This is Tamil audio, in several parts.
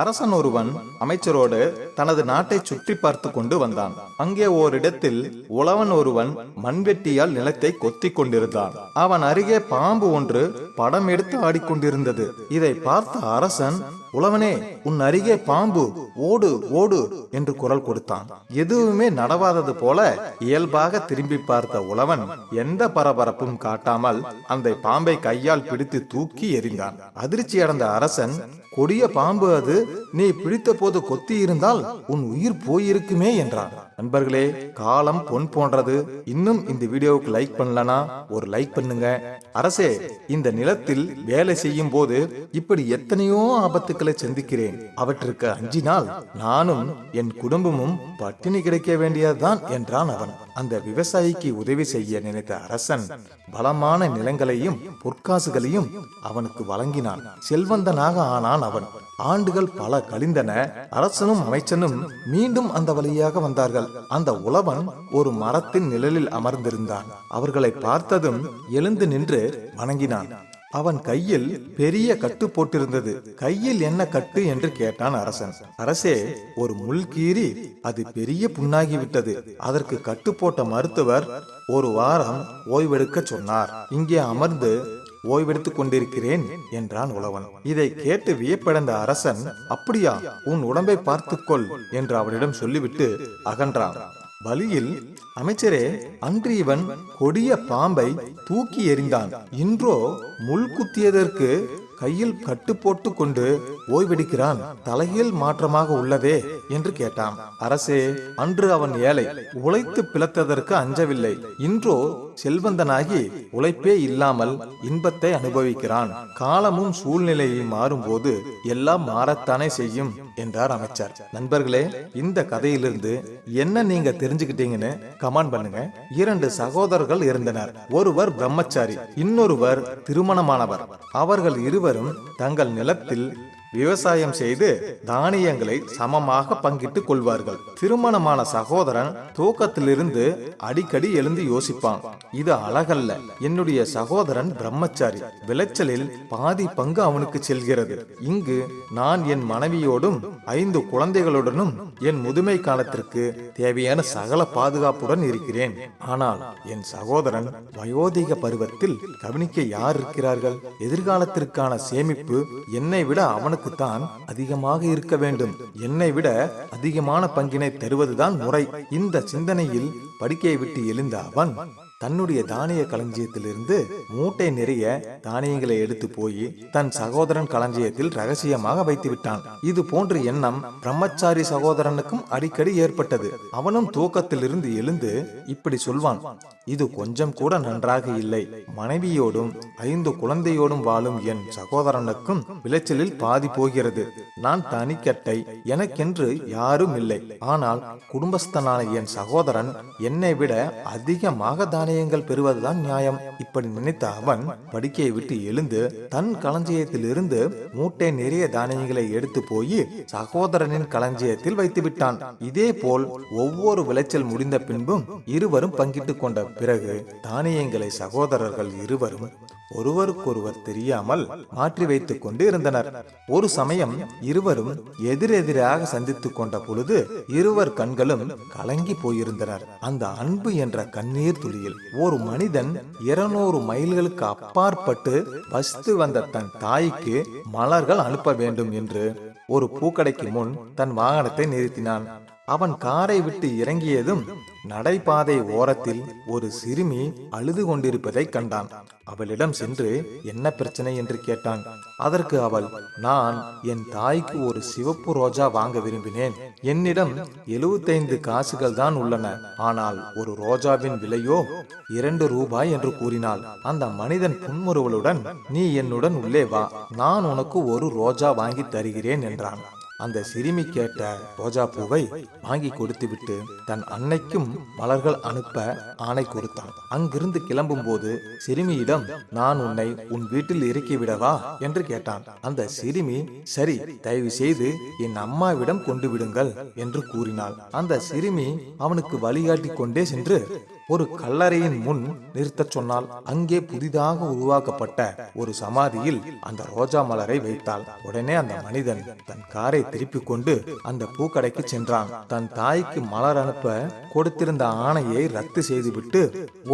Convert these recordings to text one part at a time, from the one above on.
அரசன் ஒருவன் அமைச்சரோடு தனது நாட்டை சுற்றி பார்த்து கொண்டு வந்தான். அங்கே ஓரிடத்தில் உழவன் ஒருவன் மண்வெட்டியால் நிலத்தை கொத்திக் கொண்டிருந்தான். அவன் அருகே பாம்பு ஒன்று படம் எடுத்து ஆடிக்கொண்டிருந்தது. இதை பார்த்த அரசன் உழவனே உன் அருகே பாம்பு ஓடு ஓடு என்று குரல் கொடுத்தான். எதுவுமே நடவாதது போல இயல்பாக திரும்பி பார்த்த உழவன் எந்த பரபரப்பும் காட்டாமல் அந்த பாம்பை கையால் பிடித்து தூக்கி எறிந்தான். அதிர்ச்சி அடைந்த அரசன் கொடிய பாம்பு அது நீ பிடித்த போது கொத்தி இருந்தால் உன் உயிர் போயிருக்குமே என்றான். நண்பர்களே காலம் பொன் போன்றது. இன்னும் இந்த வீடியோவுக்கு லைக் பண்ணலனா ஒரு லைக் பண்ணுங்க. அரசே இந்த நிலத்தில் வேலை செய்யும் போது இப்படி எத்தனையோ ஆபத்துக்களை சந்திக்கிறேன். அவற்றுக்கு அஞ்சினால் நானும் என் குடும்பமும் பட்டினி கிடைக்க வேண்டியதுதான் என்றான் அவன். அந்த விவசாயிக்கு உதவி செய்ய நினைத்த அரசன் பலமான நிலங்களையும் பொற்காசுகளையும் அவனுக்கு வழங்கினான். செல்வந்தனாக ஆனான் அவன். ஆண்டுகள் பல கழிந்தன. அரசனும் அமைச்சனும் மீண்டும் அந்த வழியாக வந்தார்கள். அந்த உழவன் ஒரு மரத்தின் நிழலில் அமர்ந்திருந்தான். அவர்களை பார்த்ததும் எழுந்து நின்று வணங்கினான். அவன் கையில் பெரிய கட்டு போட்டிருந்தது. கையில் என்ன கட்டு என்று கேட்டான் அரசன். அரசே ஒரு முள் கீறி அது பெரிய புண்ணாகி விட்டது அதற்கு கட்டு போட்ட மருத்துவர் ஒரு வாரம் ஓய்வெடுக்க சொன்னார். இங்கே அமர்ந்து ஓய்வெடுத்துக் கொண்டிருக்கிறேன் என்றான் உழவன். இதை கேட்டு வியப்படைந்த அரசன் அப்படியா உன் உடம்பை பார்த்துக்கொள் என்று அவனிடம் சொல்லிவிட்டு அகன்றான். வழியில் அமைச்சரே அன்று இவன் கொடிய பாம்பை தூக்கி எறிந்தான். இன்றோ முள் குத்தியதற்கு கையில் கட்டு போட்டு கொண்டு ஓய்வெடுக்கிறான். தலையில் மாற்றமாக உள்ளதே என்று கேட்டான். அரசே அன்று அவன் ஏழை. உழைத்து பிளத்ததற்கு அஞ்சவில்லை. இன்றோ செல்வந்தனாகி உழைப்பே இல்லாமல் இன்பத்தை அனுபவிக்கிறான். காலமும் சூழ்நிலையும் மாறும்போது எல்லாம் மாறத்தானே செய்யும் என்றார் அமைச்சர். நண்பர்களே இந்த கதையிலிருந்து என்ன நீங்க தெரிஞ்சுக்கிட்டீங்கன்னு கமெண்ட் பண்ணுங்க. இரண்டு சகோதரர்கள் இருந்தனர். ஒருவர் பிரம்மச்சாரி இன்னொருவர் திருமணமானவர். அவர்கள் இருவர் இருவரும் தங்கள் நிலத்தில் விவசாயம் செய்து தானியங்களை சமமாக பங்கிட்டுக் கொள்வார்கள். திருமணமான சகோதரன் தூக்கத்திலிருந்து அடிக்கடி எழுந்து யோசிப்பான். இது அழகல்ல. என்னுடைய சகோதரன் பிரம்மச்சாரி. விளைச்சலில் பாதி பங்கு அவனுக்கு செல்கிறது. இங்கு நான் என் மனைவியோடும் ஐந்து குழந்தைகளுடனும் என் முதுமை காலத்திற்கு தேவையான சகல பாதுகாப்புடன் இருக்கிறேன். ஆனால் என் சகோதரன் வயோதிக பருவத்தில் கவனிக்க யார் இருக்கிறார்கள்? எதிர்காலத்திற்கான சேமிப்பு என்னை விட அவனுக்கு தான் அதிகமாக இருக்க வேண்டும். என்னை விட அதிகமான பங்கினை தருவதுதான் முறை. இந்த சிந்தனையில் படுக்கையை விட்டு எழுந்த அவன். தன்னுடைய தானிய களஞ்சியத்திலிருந்து மூட்டை நிறைய தானியங்களை எடுத்து போய் தன் சகோதரன் களஞ்சியத்தில் ரகசியமாக வைத்து விட்டான் இது போன்ற எண்ணம் பிரம்மச்சாரி சகோதரனுக்கும் அடிக்கடி ஏற்பட்டது. அவனும் தூக்கத்திலிருந்து எழுந்து இப்படி சொல்வான் இது கொஞ்சம் கூட நன்றாக இல்லை. மனைவியோடும் ஐந்து குழந்தையோடும் வாழும் என் சகோதரனுக்கும் விளைச்சலில் பாதி போகிறது. நான் தனிக்கட்டை எனக்கென்று யாரும் இல்லை. ஆனால் குடும்பஸ்தனான என் சகோதரன் என்னை விட அதிகமாக தானிய நாணயங்கள் பெறுவதுதான் நியாயம். இப்படி நினைத்த அவன் படுக்கையை விட்டு எழுந்து தன் களஞ்சியத்தில் இருந்து மூட்டை நிறைய தானியங்களை எடுத்து போய் சகோதரனின் களஞ்சியத்தில் வைத்து விட்டான் இதே போல் ஒவ்வொரு விளைச்சல் முடிந்த பின்பும் இருவரும் பங்கிட்டுக் கொண்ட பிறகு தானியங்களை சகோதரர்கள் இருவரும் ஒருவருக்கொருவர் தெரியாமல் மாற்றி வைத்துக் கொண்டு இருந்தனர். ஒரு சமயம் இருவரும் எதிரெதிராக சந்தித்துக் கொண்ட பொழுது இருவர் கண்களும் கலங்கி போயிருந்தனர். அந்த அன்பு என்ற கண்ணீர் துளியில் ஒரு மனிதன் இருநூறு மைல்களுக்கு அப்பாற்பட்டு வசித்து வந்த தன் தாய்க்கு மலர்கள் அனுப்ப வேண்டும் என்று ஒரு பூக்கடைக்கு முன் தன் வாகனத்தை நிறுத்தினான். அவன் காரை விட்டு இறங்கியதும் நடைபாதை ஓரத்தில் ஒரு சிறுமி அழுது கொண்டிருப்பதை கண்டான். அவளிடம் சென்று என்ன பிரச்சனை? என்று கேட்டான். அதற்கு அவள் நான் என் தாய்க்கு ஒரு சிவப்பு ரோஜா வாங்க விரும்பினேன். என்னிடம் எழுபத்தைந்து காசுகள் தான் உள்ளன. ஆனால் ஒரு ரோஜாவின் விலையோ இரண்டு ரூபாய் என்று கூறினாள். அந்த மனிதன் புன்முறுவலுடன் நீ என்னுடன் உள்ளே வா. நான் உனக்கு ஒரு ரோஜா வாங்கி தருகிறேன் என்றான். அந்த சிறுமி கேட்ட ரோஜா பூவை வாங்கி கொடுத்துவிட்டு தன் அன்னைக்கும் மலர்கள் அனுப்ப ஆணை கொடுத்தான். அங்கிருந்து கிளம்பும் போது சிறுமியிடம் நான் உன்னை உன் வீட்டில் இறக்கி விடவா? என்று கேட்டான். அந்த சிறுமி சரி தயவு செய்து என் அம்மாவிடம் கொண்டு விடுங்கள் என்று கூறினாள். அந்த சிறுமி அவனுக்கு வழிகாட்டி கொண்டே சென்று ஒரு கல்லறையின் முன் நிறுத்தச் சொன்னால் அங்கே புதிதாக உருவாக்கப்பட்ட ஒரு சமாதியில் அந்த ரோஜா மலரை வைத்தாள். உடனே அந்த மனிதன் தன் காரை திருப்பிக் கொண்டு அந்த பூக்கடைக்கு சென்றான். தன் தாய்க்கு மலர் அனுப்ப கொடுத்திருந்த ஆணையை ரத்து செய்துவிட்டு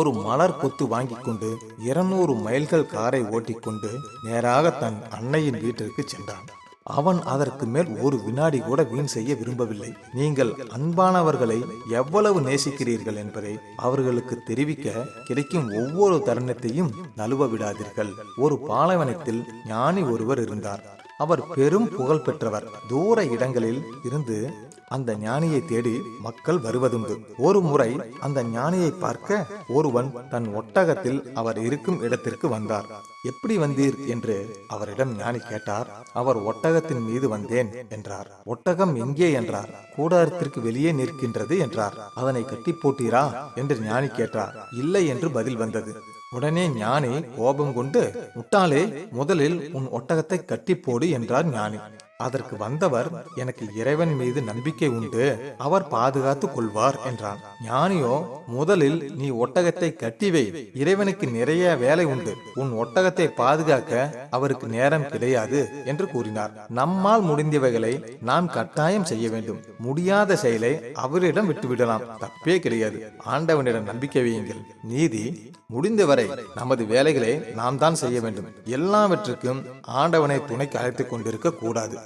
ஒரு மலர் கொத்து வாங்கி கொண்டு இருநூறு மைல்கள் காரை ஓட்டிக்கொண்டு நேராக தன் அன்னையின் வீட்டிற்கு சென்றான். அவன் அதற்கு மேல் ஒரு வினாடி கூட வீண் செய்ய விரும்பவில்லை. நீங்கள் அன்பானவர்களை எவ்வளவு நேசிக்கிறீர்கள் என்பதை அவர்களுக்கு தெரிவிக்க கிடைக்கும் ஒவ்வொரு தருணத்தையும் நழுவ விடாதீர்கள் ஒரு பாலைவனத்தில் ஞானி ஒருவர் இருந்தார். அவர் பெரும் புகழ் பெற்றவர். தூர இடங்களில் இருந்து அந்த ஞானியை தேடி மக்கள் வருவதுண்டு. ஒரு முறை அந்த ஞானியை பார்க்க ஒருவன் தன் ஒட்டகத்தில் அவர் இருக்கும் இடத்திற்கு வந்தார். எப்படி வந்தீர்? என்று அவரிடம் ஞானி கேட்டார். அவர் ஒட்டகத்தின் மீது வந்தேன் என்றார். ஒட்டகம் எங்கே? என்றார். கூடாரத்திற்கு வெளியே நிற்கின்றது என்றார். அதனை கட்டி போட்டீரா? என்று ஞானி கேட்டார். இல்லை என்று பதில் வந்தது. உடனே ஞானி கோபம் கொண்டு முட்டாளே முதலில் உன் ஒட்டகத்தை கட்டி போடு என்றார் ஞானி. அதற்கு வந்தவர் எனக்கு இறைவன் மீது நம்பிக்கை உண்டு. அவர் பாதுகாத்துக் கொள்வார் என்றான். ஞானியோ முதலில் நீ ஒட்டகத்தை கட்டி வை. இறைவனுக்கு நிறைய வேலை உண்டு. உன் ஒட்டகத்தை பாதுகாக்க அவருக்கு நேரம் கிடையாது என்று கூறினார். நம்மால் முடிந்தவைகளை நாம் கட்டாயம் செய்ய வேண்டும். முடியாத செயலை அவரிடம் விட்டுவிடலாம். தப்பே கிடையாது. ஆண்டவனிடம் நம்பிக்கை வையுங்கள். நீதி முடிந்தவரை நமது வேலைகளை நாம் தான் செய்ய வேண்டும். எல்லாவற்றுக்கும் ஆண்டவனை துணைக்கு அழைத்துக் கொண்டிருக்க கூடாது.